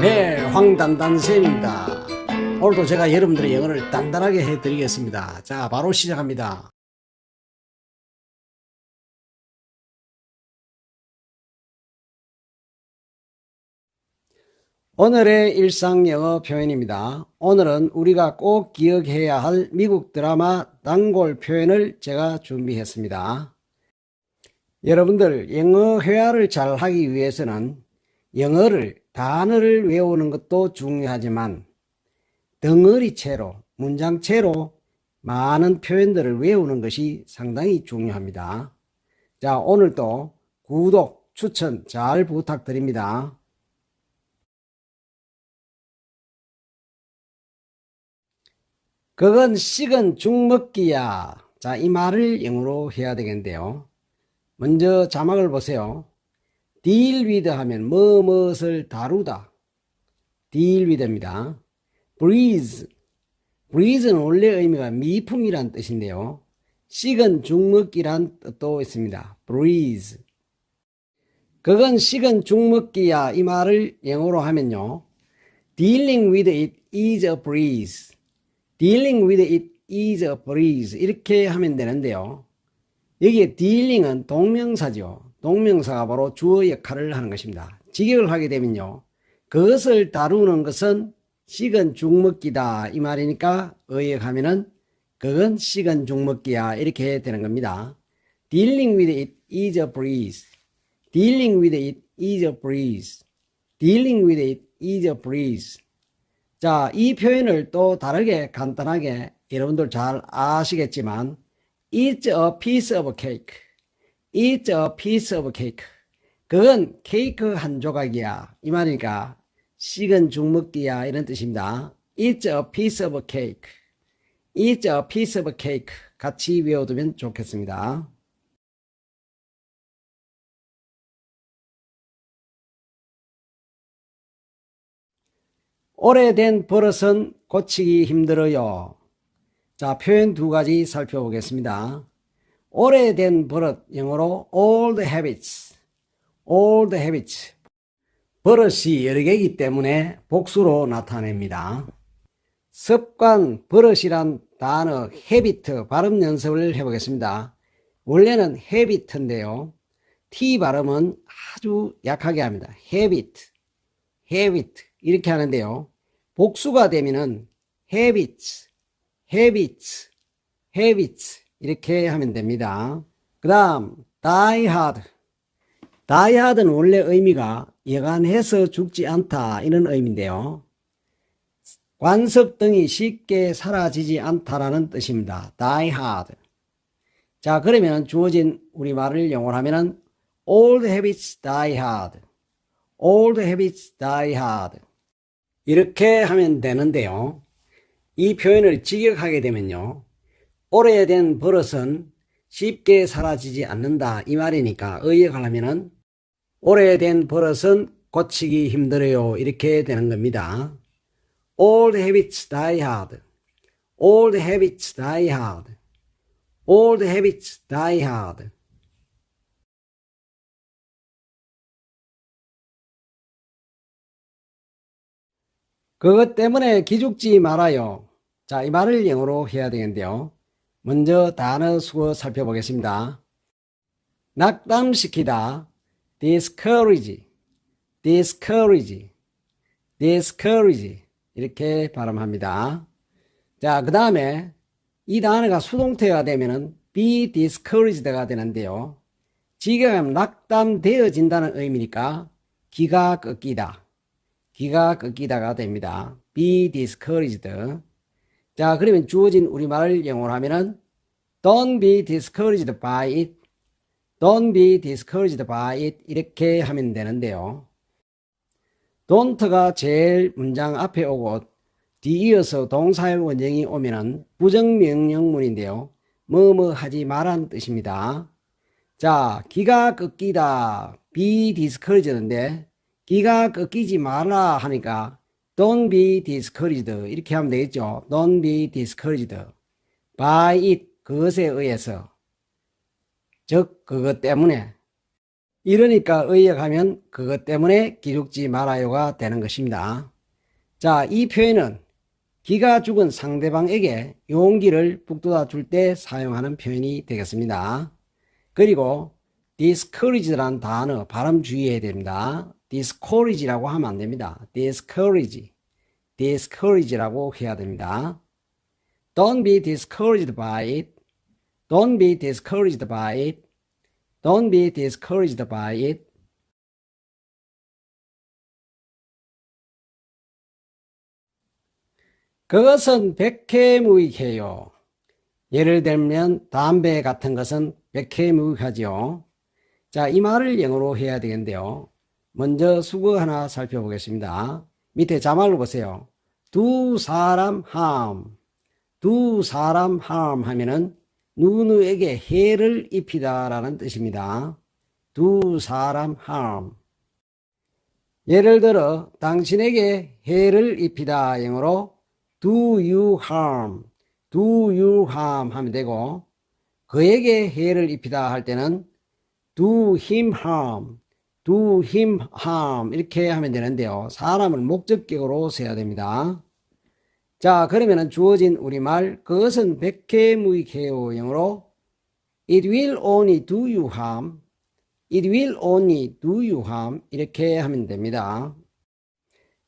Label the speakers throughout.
Speaker 1: 네, 황단단쌤입니다. 오늘도 제가 여러분들의 영어를 단단하게 해드리겠습니다. 자, 바로 시작합니다. 오늘의 일상 영어 표현입니다. 오늘은 우리가 꼭 기억해야 할 미국 드라마 단골 표현을 제가 준비했습니다. 여러분들 영어 회화를 잘 하기 위해서는 영어를 단어를 외우는 것도 중요하지만 덩어리체로 문장체로 많은 표현들을 외우는 것이 상당히 중요합니다. 자, 오늘도 구독, 추천 잘 부탁드립니다. 그건 식은 죽 먹기야. 자, 이 말을 영어로 해야 되겠는데요. 먼저 자막을 보세요. Deal with 하면 뭐 무엇을 다루다. deal with입니다. breeze. breeze는 원래 의미가 미풍이란 뜻인데요. 식은 죽먹기란 뜻도 있습니다. breeze. 그건 식은 죽먹기야. 이 말을 영어로 하면요. dealing with it is a breeze. dealing with it is a breeze. 이렇게 하면 되는데요. 여기에 dealing은 동명사죠. 동명사가 바로 주어 역할을 하는 것입니다. 직역을 하게 되면요. 그것을 다루는 것은 식은 죽먹기다. 이 말이니까 의역하면은 그건 식은 죽먹기야. 이렇게 되는 겁니다. dealing with it is a breeze. dealing with it is a breeze. dealing with it is a breeze. 자, 이 표현을 또 다르게 간단하게 여러분들 잘 아시겠지만 It's a piece of cake. It's a piece of cake. 그건 케이크 한 조각이야. 이 말이니까 식은 죽 먹기야 이런 뜻입니다. It's a piece of cake. It's a piece of cake. 같이 외워두면 좋겠습니다. 오래된 버릇은 고치기 힘들어요. 자, 표현 두 가지 살펴보겠습니다. 오래된 버릇, 영어로 old habits. old habits. 버릇이 여러 개이기 때문에 복수로 나타냅니다. 습관, 버릇이란 단어, habit 발음 연습을 해보겠습니다. 원래는 habit인데요. T 발음은 아주 약하게 합니다. habit, habit 이렇게 하는데요. 복수가 되면은 habits, habits, habits 이렇게 하면 됩니다. 그 다음 die hard die hard는 원래 의미가 여간해서 죽지 않다 이런 의미인데요. 관습 등이 쉽게 사라지지 않다라는 뜻입니다. die hard. 자 그러면 주어진 우리말을 영어로 하면은 old habits die hard. old habits die hard. 이렇게 하면 되는데요. 이 표현을 직역하게 되면요. 오래된 버릇은 쉽게 사라지지 않는다. 이 말이니까 의역하려면은 오래된 버릇은 고치기 힘들어요. 이렇게 되는 겁니다. Old habits die hard. Old habits die hard. Old habits die hard. 그것 때문에 기죽지 말아요. 자, 이 말을 영어로 해야 되겠는데요. 먼저 단어 수어 살펴보겠습니다. 낙담시키다, discourage, discourage, discourage 이렇게 발음합니다. 자, 그 다음에 이 단어가 수동태가 되면은 be discouraged가 되는데요. 지금 낙담되어진다는 의미니까 기가 꺾이다. 기가 꺾이다가 됩니다. be discouraged. 자, 그러면 주어진 우리말을 영어로 하면은 don't be discouraged by it. don't be discouraged by it. 이렇게 하면 되는데요. don't가 제일 문장 앞에 오고 뒤이어서 동사의 원형이 오면은 부정명령문인데요. 뭐뭐 하지 말란 뜻입니다. 자, 기가 꺾이다. be discouraged인데 기가 꺾이지 마라 하니까 don't be discouraged 이렇게 하면 되겠죠. don't be discouraged by it 그것에 의해서 즉 그것 때문에 이러니까 의역하면 그것 때문에 기죽지 말아요가 되는 것입니다. 자, 이 표현은 기가 죽은 상대방에게 용기를 북돋아 줄 때 사용하는 표현이 되겠습니다. 그리고 discourage란 단어 발음 주의해야 됩니다. Discourage라고 하면 안 됩니다. discourage, discourage라고 해야 됩니다. Don't be discouraged by it. Don't be discouraged by it. Don't be discouraged by it. 그것은 백해무익해요. 예를 들면 담배 같은 것은 백해무익하죠. 자, 이 말을 영어로 해야 되겠는데요. 먼저 수거 하나 살펴보겠습니다. 밑에 자막을 보세요. 두 사람 함. 두 사람 함 하면은 누구누에게 해를 입히다라는 뜻입니다. 두 사람 함. 예를 들어 당신에게 해를 입히다 영어로 do you harm, do you harm 하면 되고 그에게 해를 입히다 할 때는 do him harm, do him harm 이렇게 하면 되는데요. 사람을 목적격으로 써야 됩니다. 자 그러면은 주어진 우리말 그것은 백해무익해요 영어로 it will only do you harm, it will only do you harm 이렇게 하면 됩니다.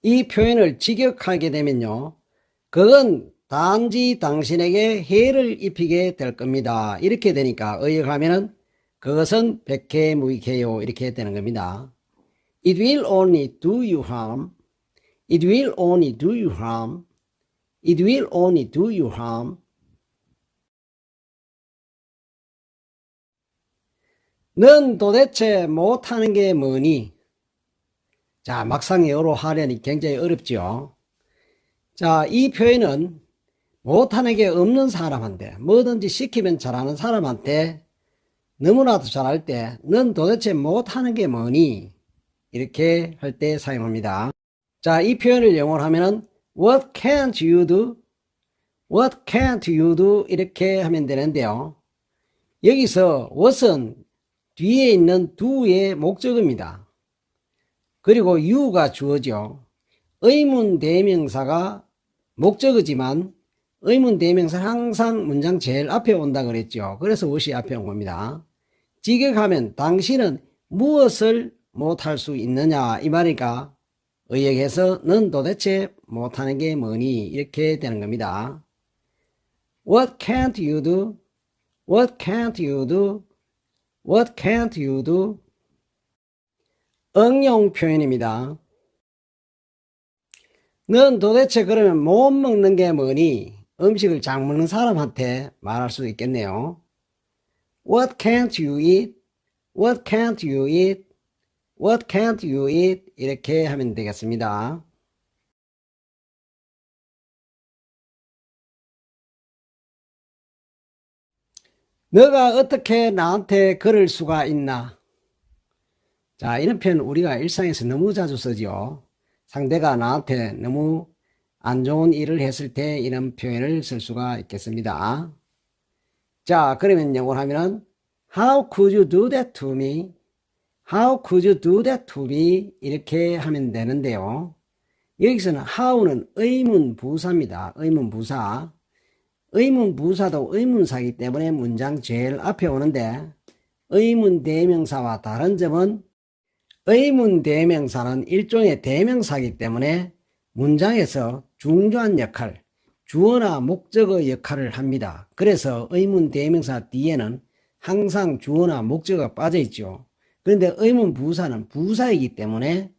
Speaker 1: 이 표현을 직역하게 되면요. 그건 단지 당신에게 해를 입히게 될 겁니다. 이렇게 되니까 의역하면은 그것은 백해 무익해요 이렇게 되는 겁니다. It will only do you harm. It will only do you harm. It will only do you harm. 넌 도대체 못하는 게 뭐니? 자, 막상 영어로 하려니 굉장히 어렵죠. 자, 이 표현은 못하는 게 없는 사람한테, 뭐든지 시키면 잘하는 사람한테 너무나도 잘할 때, 넌 도대체 못하는 게 뭐니? 이렇게 할 때 사용합니다. 자, 이 표현을 영어로 하면은 What can't you do? What can't you do? 이렇게 하면 되는데요. 여기서 what은 뒤에 있는 do의 목적입니다. 그리고 you가 주어죠. 의문 대명사가 목적이지만 의문 대명사 항상 문장 제일 앞에 온다 그랬죠. 그래서 what이 앞에 온 겁니다. 직역하면 당신은 무엇을 못할 수 있느냐 이 말이니까 의역해서 넌 도대체 못하는 게 뭐니 이렇게 되는 겁니다. What can't you do? What can't you do? What can't you do? 응용 표현입니다. 넌 도대체 그러면 못 먹는 게 뭐니? 음식을 잘 먹는 사람한테 말할 수 있겠네요. What can't you eat? What can't you eat? What can't you eat? 이렇게 하면 되겠습니다. 너가 어떻게 나한테 그럴 수가 있나? 자, 이런 표현 우리가 일상에서 너무 자주 쓰죠. 상대가 나한테 너무 안 좋은 일을 했을 때 이런 표현을 쓸 수가 있겠습니다. 자, 그러면 영어로 하면은 How could you do that to me? How could you do that to me? 이렇게 하면 되는데요. 여기서는 how는 의문 부사입니다. 의문 부사. 의문 부사도 의문사이기 때문에 문장 제일 앞에 오는데 의문 대명사와 다른 점은 의문 대명사는 일종의 대명사이기 때문에 문장에서 중요한 역할, 주어나 목적어 역할을 합니다. 그래서 의문 대명사 뒤에는 항상 주어나 목적어가 빠져 있죠. 그런데 의문 부사는 부사이기 때문에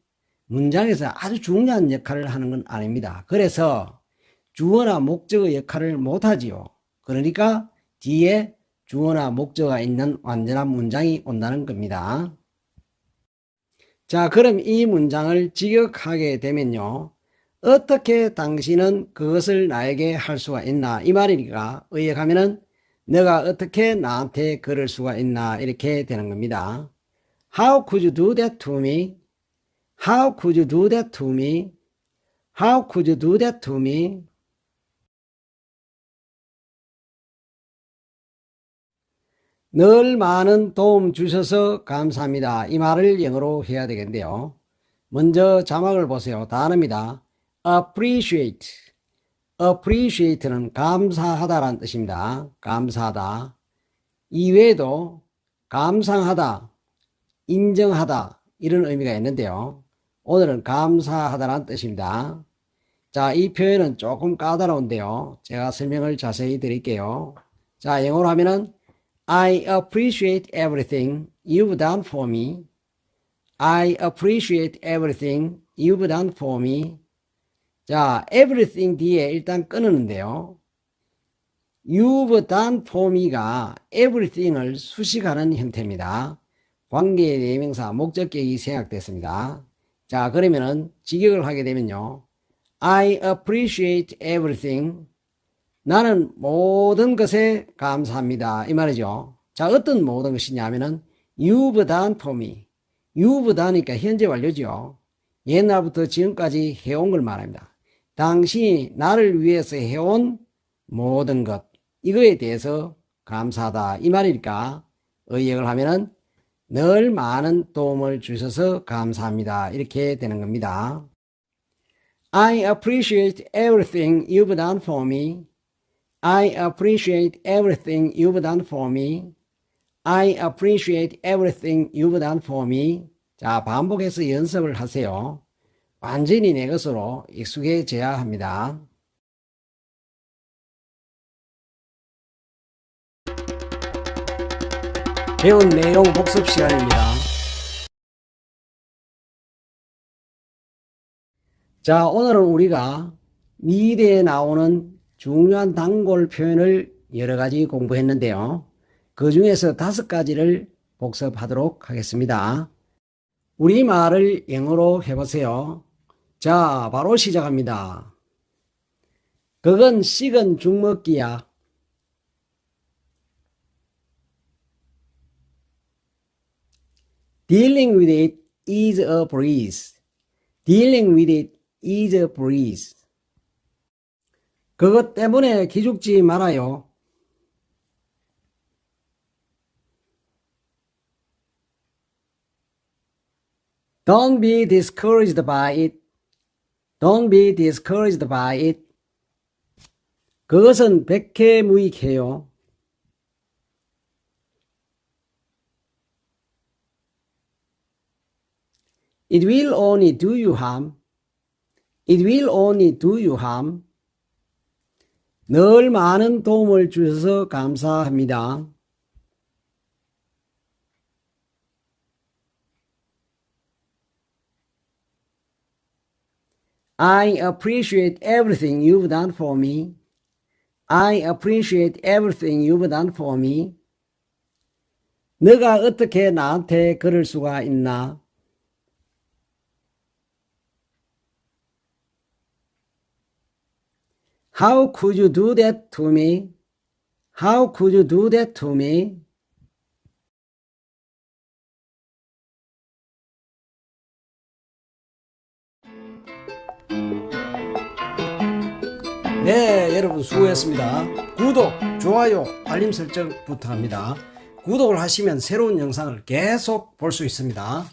Speaker 1: 문장에서 아주 중요한 역할을 하는 건 아닙니다. 그래서 주어나 목적어 역할을 못하지요. 그러니까 뒤에 주어나 목적어가 있는 완전한 문장이 온다는 겁니다. 자, 그럼 이 문장을 직역하게 되면요. 어떻게 당신은 그것을 나에게 할 수가 있나? 이 말이니까 의역하면은 너가 어떻게 나한테 그럴 수가 있나? 이렇게 되는 겁니다. How could you do that to me? How could you do that to me? How could you do that to me? 늘 많은 도움 주셔서 감사합니다. 이 말을 영어로 해야 되겠는데요. 먼저 자막을 보세요. 단어입니다. appreciate. Appreciate는 감사하다라는 뜻입니다. 감사하다. 이외에도 감상하다, 인정하다 이런 의미가 있는데요. 오늘은 감사하다라는 뜻입니다. 자, 이 표현은 조금 까다로운데요. 제가 설명을 자세히 드릴게요. 자, 영어로 하면은 I appreciate everything you've done for me. I appreciate everything you've done for me. 자, everything 뒤에 일단 끊었는데요. For me가 everything을 수식하는 형태입니다. 관계의 대명사 목적격이 생략됐습니다. 자, 그러면은 직역을 하게 되면요. I appreciate everything. 나는 모든 것에 감사합니다. 이 말이죠. 자, 어떤 모든 것이냐면은 you've done for me. you've done이니까 현재 완료죠. 옛날부터 지금까지 해온 걸 말합니다. 당신이 나를 위해서 해온 모든 것. 이거에 대해서 감사하다. 이 말이니까 의역을 하면은 늘 많은 도움을 주셔서 감사합니다. 이렇게 되는 겁니다. I appreciate everything you've done for me. I appreciate everything you've done for me. I appreciate everything you've done for me. 자, 반복해서 연습을 하세요. 완전히 내 것으로 익숙해져야 합니다. 배운 내용 복습 시간입니다. 자, 오늘은 우리가 미래에 나오는 중요한 단골 표현을 여러 가지 공부했는데요. 그 중에서 다섯 가지를 복습하도록 하겠습니다. 우리말을 영어로 해보세요. 자, 바로 시작합니다. 그건 식은 죽먹기야. Dealing with it is a breeze. Dealing with it is a breeze. 그것 때문에 기죽지 말아요. Don't be discouraged by it. Don't be discouraged by it. 그것은 백해무익해요. It will only do you harm. It will only do you harm. 늘 많은 도움을 주셔서 감사합니다. I appreciate everything you've done for me. I appreciate everything you've done for me. 너가 어떻게 나한테 그럴 수가 있나? How could you do that to me? How could you do that to me? 네, 여러분 수고했습니다. 구독, 좋아요, 알림 설정 부탁합니다. 구독을 하시면 새로운 영상을 계속 볼 수 있습니다.